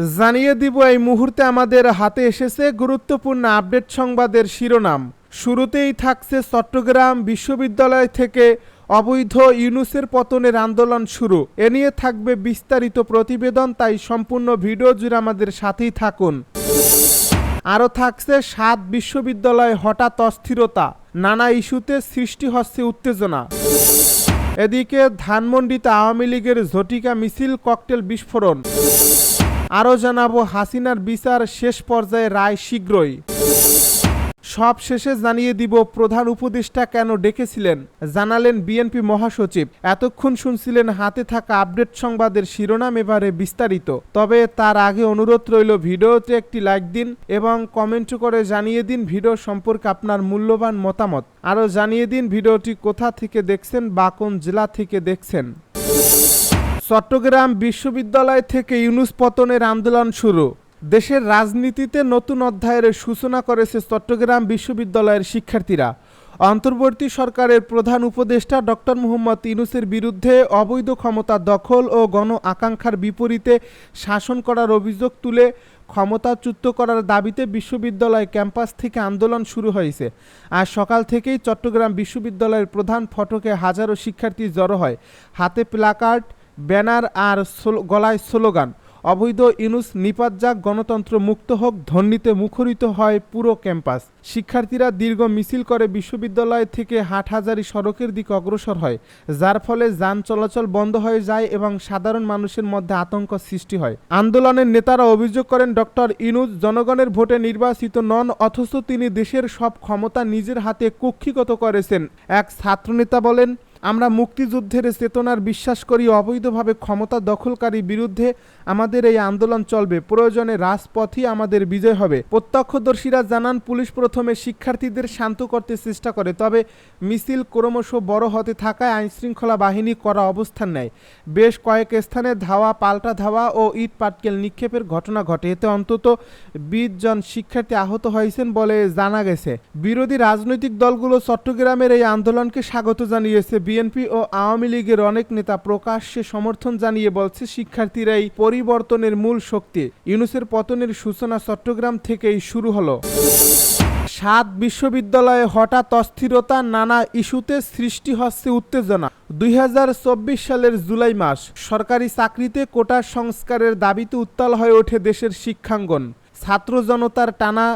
জানিয়ে দিব, এই মুহূর্তে আমাদের হাতে এসেছে গুরুত্বপূর্ণ আপডেট সংবাদের শিরোনাম। শুরুতেই থাকছে চট্টগ্রাম বিশ্ববিদ্যালয় থেকে অবৈধ ইউনুসের পতনের আন্দোলন শুরু। এ নিয়ে থাকবে বিস্তারিত প্রতিবেদন, তাই সম্পূর্ণ ভিডিও জুড়ে আমাদের সাথেই থাকুন। আরও থাকছে, সাত বিশ্ববিদ্যালয়ে হঠাৎ অস্থিরতা। নানা ইস্যুতে সৃষ্টি হচ্ছে উত্তেজনা। এদিকে ধানমন্ডিতে আওয়ামী লীগের ঝটিকা মিছিল, ককটেল বিস্ফোরণ। আরও জানাব, হাসিনার বিচার শেষ পর্যায়ে রায় শীঘ্রই। সব শেষে জানিয়ে দিব, প্রধান উপদেষ্টা কেন ডেকেছিলেন? জানালেন বিএনপি মহাসচিব। এতক্ষণ শুনছিলেন হাতে থাকা আপডেট সংবাদের শিরোনাম এবারে বিস্তারিত। তবে তার আগে অনুরোধ রইল, ভিডিওতে একটি লাইক দিন এবং কমেন্ট করে জানিয়ে দিন ভিডিও সম্পর্কে আপনার মূল্যবান মতামত। আরও জানিয়ে দিন ভিডিওটি কোথা থেকে দেখছেন বা কোন জেলা থেকে দেখছেন। চট্টগ্রাম বিশ্ববিদ্যালয় থেকে ইউনুস পতনের আন্দোলন শুরু। দেশের রাজনীতিতে নতুন অধ্যায়ের সূচনা করেছে চট্টগ্রাম বিশ্ববিদ্যালয়ের শিক্ষার্থীরা। অন্তর্বর্তী সরকারের প্রধান উপদেষ্টা ডক্টর মোহাম্মদ ইউনুসের বিরুদ্ধে অবৈধ ক্ষমতা দখল ও গণ আকাঙ্ক্ষার বিপরীতে শাসন করার অভিযোগ তুলে ক্ষমতাচ্যুত করার দাবিতে বিশ্ববিদ্যালয় ক্যাম্পাস থেকে আন্দোলন শুরু হয়েছে। আজ সকাল থেকেই চট্টগ্রাম বিশ্ববিদ্যালয়ের প্রধান ফটকে হাজারো শিক্ষার্থী জড়ো হয়। হাতে প্লাকার্ড ব্যানার আর গলায় স্লোগান, অবৈধ ইনুস নিপাত যাক গণতন্ত্র মুক্ত হোক ধ্বনিতে মুখরিত হয় পুরো ক্যাম্পাস। শিক্ষার্থীরা দীর্ঘ মিছিল করে বিশ্ববিদ্যালয় থেকে হাটহাজারি সড়কের দিকে অগ্রসর হয়, যার ফলে যান চলাচল বন্ধ হয়ে যায় এবং সাধারণ মানুষের মধ্যে আতঙ্ক সৃষ্টি হয়। আন্দোলনের নেতারা অভিযোগ করেন, ডক্টর ইনুজ জনগণের ভোটে নির্বাচিত নন, অথচ তিনি দেশের সব ক্ষমতা নিজের হাতে কুক্ষিগত করেছেন। এক ছাত্রনেতা বলেন আমরা মুক্তিযুদ্ধের চেতনার বিশ্বাস করি, অবৈধভাবে ক্ষমতা দখলকারী বিরুদ্ধে আমাদের এই আন্দোলন চলবে। প্রয়োজনে রাজপথই আমাদের বিজয় হবে। প্রত্যক্ষদর্শীরা জানান, পুলিশ প্রথমে শিক্ষার্থীদের শান্ত করতে চেষ্টা করে, তবে মিছিল ক্রমশ বড় হতে থাকায় আইনশৃঙ্খলা বাহিনী করা অবস্থান নেয়। বেশ কয়েক স্থানে ধাওয়া, পাল্টা ধাওয়া ও ইট পাটকেল নিক্ষেপের ঘটনা ঘটে। এতে অন্তত বিশ জন শিক্ষার্থী আহত হয়েছেন বলে জানা গেছে। বিরোধী রাজনৈতিক দলগুলো চট্টগ্রামের এই আন্দোলনকে স্বাগত জানিয়েছে। বিএনপি ও আওয়ামী লীগের অনেক নেতা প্রকাশ্যে সমর্থন জানিয়ে বলছে শিক্ষার্থীরাই পরিবর্তনের মূল শক্তি। ইউনুসের পতনের সূচনা চট্টগ্রাম থেকেই শুরু হলো। সাত বিশ্ববিদ্যালয়ে হঠাৎ অস্থিরতা, নানা ইস্যুতে সৃষ্টি হচ্ছে উত্তেজনা। দুই হাজার চব্বিশ সালের জুলাই মাস, সরকারি চাকরিতে কোটা সংস্কারের দাবিতে উত্তাল হয়ে ওঠে দেশের শিক্ষাঙ্গন। ছাত্র জনতার টানা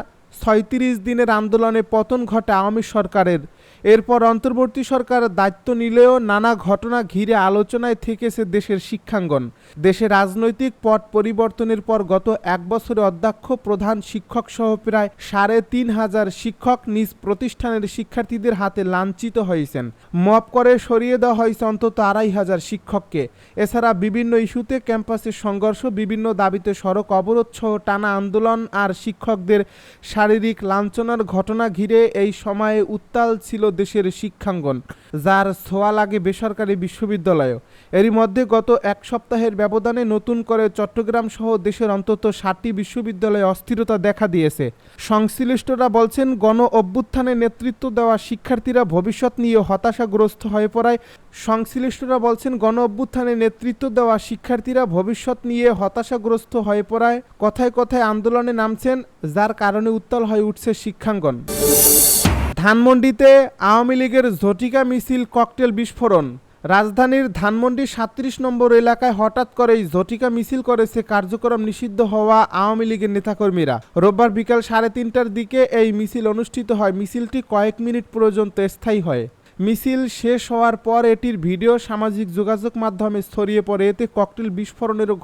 ছয়ত্রিশ দিনের আন্দোলনে পতন ঘটে আওয়ামী সরকারের। এরপর অন্তর্বর্তী সরকার দায়িত্ব নিলেও নানা ঘটনা ঘিরে আলোচনায় থেকেছে দেশের শিক্ষাঙ্গন। দেশে রাজনৈতিক পট পরিবর্তনের পর গত এক বছরে অধ্যক্ষ, প্রধান শিক্ষক সহ প্রায় সাড়ে তিন হাজার শিক্ষক নিজ প্রতিষ্ঠানের শিক্ষার্থীদের হাতে লাঞ্ছিত হয়েছেন। মপ করে সরিয়ে দেওয়া হয়েছে অন্তত আড়াই হাজার শিক্ষককে। এছাড়া বিভিন্ন ইস্যুতে ক্যাম্পাসের সংঘর্ষ, বিভিন্ন দাবিতে সড়ক অবরোধ সহ টানা আন্দোলন আর শিক্ষকদের শারীরিক লাঞ্ছনার ঘটনা ঘিরে এই সময়ে উত্তাল ছিল দেশের শিক্ষাঙ্গন, যার ছোঁয়া লাগে বেসরকারি বিশ্ববিদ্যালয়ও। এরই মধ্যে গত এক সপ্তাহের ব্যবধানে নতুন করে চট্টগ্রাম সহ দেশের অন্তত ষাটটি বিশ্ববিদ্যালয়ে অস্থিরতা দেখা দিয়েছে। সংশ্লিষ্টরা বলছেন, গণ অভ্যুত্থানে নেতৃত্ব দেওয়া শিক্ষার্থীরা ভবিষ্যৎ নিয়ে হতাশাগ্রস্ত হয়ে পড়ায়। সংশ্লিষ্টরা বলছেন, গণ অভ্যুত্থানে নেতৃত্ব দেওয়া শিক্ষার্থীরা ভবিষ্যৎ নিয়ে হতাশাগ্রস্ত হয়ে পড়ায়। কথায় কথায় আন্দোলনে নামছেন, যার কারণে উত্তাল হয়ে উঠছে শিক্ষাঙ্গন। ধানমন্ডিতে আওয়ামী লীগের ঝটিকা মিছিল ককটেল বিস্ফোরণ। রাজধানীর ধানমন্ডি সাত্রিশ নম্বর এলাকায় হঠাৎ করেই ঝটিকা মিছিল করেছে কার্যক্রম নিষিদ্ধ হওয়া আওয়ামী লীগের নেতাকর্মীরা। রোববার বিকাল সাড়ে তিনটার দিকে এই মিছিল অনুষ্ঠিত হয়। মিছিলটি কয়েক মিনিট পর্যন্ত স্থায়ী হয়। মিছিল শেষ হওয়ার পর এটির ভিডিও সামাজিক যোগাযোগ মাধ্যমে ছড়িয়ে পড়ে। এতে ককটেল বিস্ফোরণেরও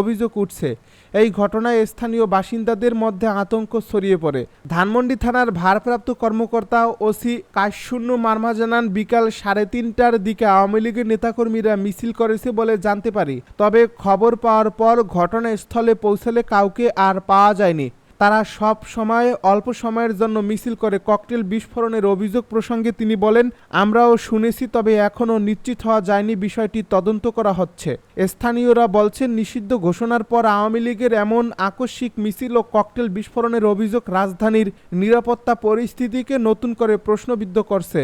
অভিযোগ উঠছে। এই ঘটনায় স্থানীয় বাসিন্দাদের মধ্যে আতঙ্ক ছড়িয়ে পড়ে। ধানমন্ডি থানার ভারপ্রাপ্ত কর্মকর্তা ওসি কাশশূন্য মার্মা জানান, বিকাল সাড়ে তিনটার দিকে আওয়ামী লীগের নেতাকর্মীরা মিছিল করেছে বলে জানতে পারি। তবে খবর পাওয়ার পর ঘটনাস্থলে পৌঁছালে কাউকে আর পাওয়া যায়নি। তারা সব সময় অল্প সময়ের জন্য মিছিল করে ককটেল বিস্ফোরণের অভিযোগ প্রসঙ্গে তিনি বলেন, আমরাও শুনেছি, তবে এখনও নিশ্চিত হওয়া যায়নি বিষয়টি তদন্ত করা হচ্ছে। স্থানীয়রা বলছেন, নিষিদ্ধ ঘোষণার পর আওয়ামী লীগের এমন আকস্মিক মিছিল ও ককটেল বিস্ফোরণের অভিযোগ রাজধানীর নিরাপত্তা পরিস্থিতিকে নতুন করে প্রশ্নবিদ্ধ করছে।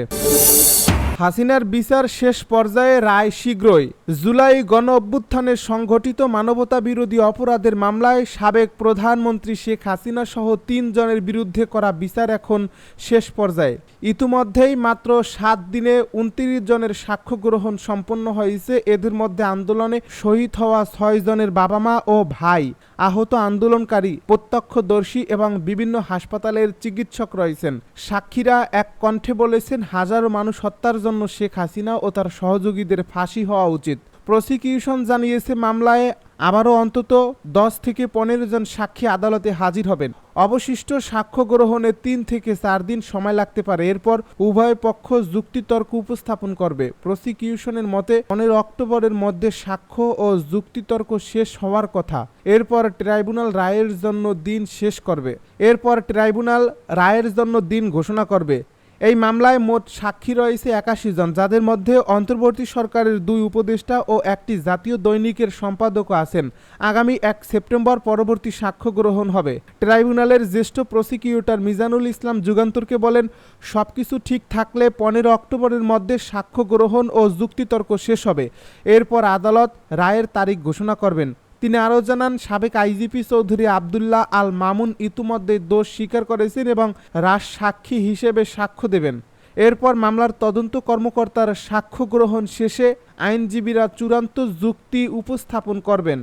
হাসিনার বিচার শেষ পর্যায়ে রায় শীঘ্রই। জুলাই গণ অভ্যুত্থানে সংঘটিত মানবতা বিরোধী অপরাধের মামলায় সাবেক প্রধানমন্ত্রী শেখ হাসিনা সহ তিনজনের বিরুদ্ধে করা বিচার এখন শেষ পর্যায়ে। ইতিমধ্যেই মাত্র সাত দিনে উনত্রিশ জনের সাক্ষ্য গ্রহণ সম্পন্ন হয়েছে। এদের মধ্যে আন্দোলনে শহীদ হওয়া ছয় জনের বাবা মা ও ভাই, আহত আন্দোলনকারী, প্রত্যক্ষদর্শী এবং বিভিন্ন হাসপাতালের চিকিৎসক রয়েছেন। সাক্ষীরা এক কণ্ঠে বলেছেন, হাজারো মানুষ হত্যার জন্য শেখ হাসিনা ও তার সহযোগীদের ফাঁসি হওয়া উচিত। প্রসিকিউশন জানিয়েছে মামলায় আবারও অন্তত দশ থেকে পনেরো জন সাক্ষী আদালতে হাজির হবেন। অবশিষ্ট সাক্ষ্য গ্রহণে তিন থেকে চার দিন সময় লাগতে পারে। এরপর উভয় পক্ষ যুক্তিতর্ক উপস্থাপন করবে। প্রসিকিউশনের মতে, পনেরো অক্টোবরের মধ্যে সাক্ষ্য ও যুক্তিতর্ক শেষ হওয়ার কথা। এরপর ট্রাইব্যুনাল রায়ের জন্য দিন শেষ করবে। এরপর ট্রাইব্যুনাল রায়ের জন্য দিন ঘোষণা করবে। এই মামলায় মোট সাক্ষী রয়েছে একাশি জন, যাদের মধ্যে অন্তর্বর্তী সরকারের দুই উপদেষ্টা ও একটি জাতীয় দৈনিকের সম্পাদকও আছেন। আগামী এক সেপ্টেম্বর পরবর্তী সাক্ষ্য গ্রহণ হবে। ট্রাইব্যুনালের জ্যেষ্ঠ প্রসিকিউটর মিজানুল ইসলাম যুগান্তরকে বলেন, সবকিছু ঠিক থাকলে পনেরো অক্টোবরের মধ্যে সাক্ষ্য গ্রহণ ও যুক্তিতর্ক শেষ হবে। এরপর আদালত রায়ের তারিখ ঘোষণা করবেন। তিনি আরও জানান, সাবেক আইজিপি চৌধুরী আবদুল্লাহ আল মামুন ইতিমধ্যে দোষ স্বীকার করেছেন এবং রাজ সাক্ষী হিসেবে সাক্ষ্য দেবেন। এরপর মামলার তদন্ত কর্মকর্তার সাক্ষ্য গ্রহণ শেষে আইনজীবীরা চূড়ান্ত যুক্তি উপস্থাপন করবেন।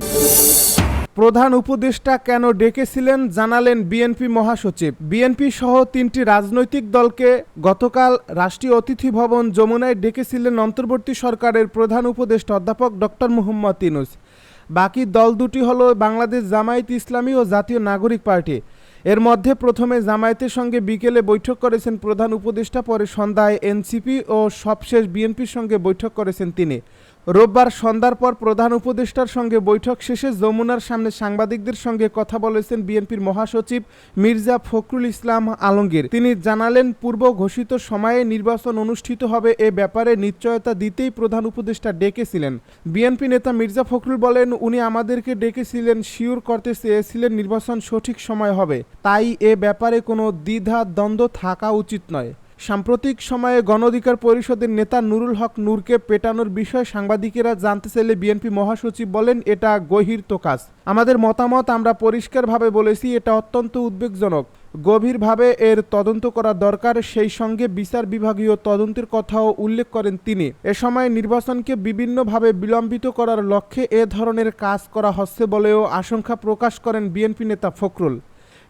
প্রধান উপদেষ্টা কেন ডেকেছিলেন জানালেন বিএনপি মহাসচিব। বিএনপি সহ তিনটি রাজনৈতিক দলকে গতকাল রাষ্ট্রীয় অতিথি ভবন যমুনায় ডেকেছিলেন অন্তর্বর্তী সরকারের প্রধান উপদেষ্টা অধ্যাপক ডক্টর মুহম্মদ ইনুস। বাকি দল দুটি হলো বাংলাদেশ জামায়াত ইসলামী ও জাতীয় নাগরিক পার্টি। এর মধ্যে প্রথমে জামায়াতের সঙ্গে বিকেলে বৈঠক করেছেন প্রধান উপদেষ্টা, পরে সন্ধ্যায় এনসিপি ও সবশেষ বিএনপির সঙ্গে বৈঠক করেছেন তিনি। রোববার সন্ধ্যার পর প্রধান উপদেষ্টার সঙ্গে বৈঠক শেষে যমুনার সামনে সাংবাদিকদের সঙ্গে কথা বলেছেন বিএনপির মহাসচিব মির্জা ফখরুল ইসলাম আলমগীর। তিনি জানালেন, পূর্ব ঘোষিত সময়ে নির্বাচন অনুষ্ঠিত হবে এ ব্যাপারে নিশ্চয়তা দিতেই প্রধান উপদেষ্টা ডেকেছিলেন। বিএনপি নেতা মির্জা ফখরুল বলেন, উনি আমাদেরকে ডেকেছিলেন, শিওর করতে চেয়েছিলেন নির্বাচন সঠিক সময় হবে। তাই এ ব্যাপারে কোনো দ্বিধা দ্বন্দ্ব থাকা উচিত নয়। সাম্প্রতিক সময়ে গণ অধিকার পরিষদের নেতা নুরুল হক নূরকে পেটানোর বিষয়ে সাংবাদিকেরা জানতে চাইলে বিএনপি মহাসচিব বলেন, এটা গহিরত কাজ। আমাদের মতামত আমরা পরিষ্কারভাবে বলেছি, এটা অত্যন্ত উদ্বেগজনক। গভীরভাবে এর তদন্ত করা দরকার। সেই সঙ্গে বিচার বিভাগীয় তদন্তের কথাও উল্লেখ করেন তিনি। এ সময় নির্বাচনকে বিভিন্নভাবে বিলম্বিত করার লক্ষ্যে এ ধরনের কাজ করা হচ্ছে বলেও আশঙ্কা প্রকাশ করেন বিএনপি নেতা ফখরুল।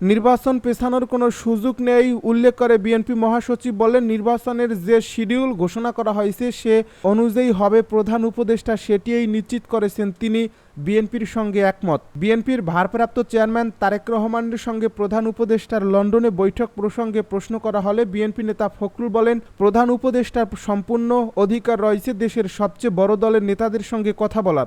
নির্বাচন পেছানোর কোনো সুযোগ নেই, উল্লেখ করে বিএনপি মহাসচিব বলেন, নির্বাচনের যে শিডিউল ঘোষণা করা হয়েছে, সে অনুযায়ী হবে প্রধান উপদেষ্টা, সেটিই নিশ্চিত করেছেন তিনি। বিএনপির সঙ্গে একমত। বিএনপির ভারপ্রাপ্ত চেয়ারম্যান তারেক রহমানের সঙ্গে প্রধান উপদেষ্টার লন্ডনে বৈঠক প্রসঙ্গে প্রশ্ন করা হলে বিএনপি নেতা ফখরুল বলেন, প্রধান উপদেষ্টার সম্পূর্ণ অধিকার রয়েছে দেশের সবচেয়ে বড় দলের নেতাদের সঙ্গে কথা বলার।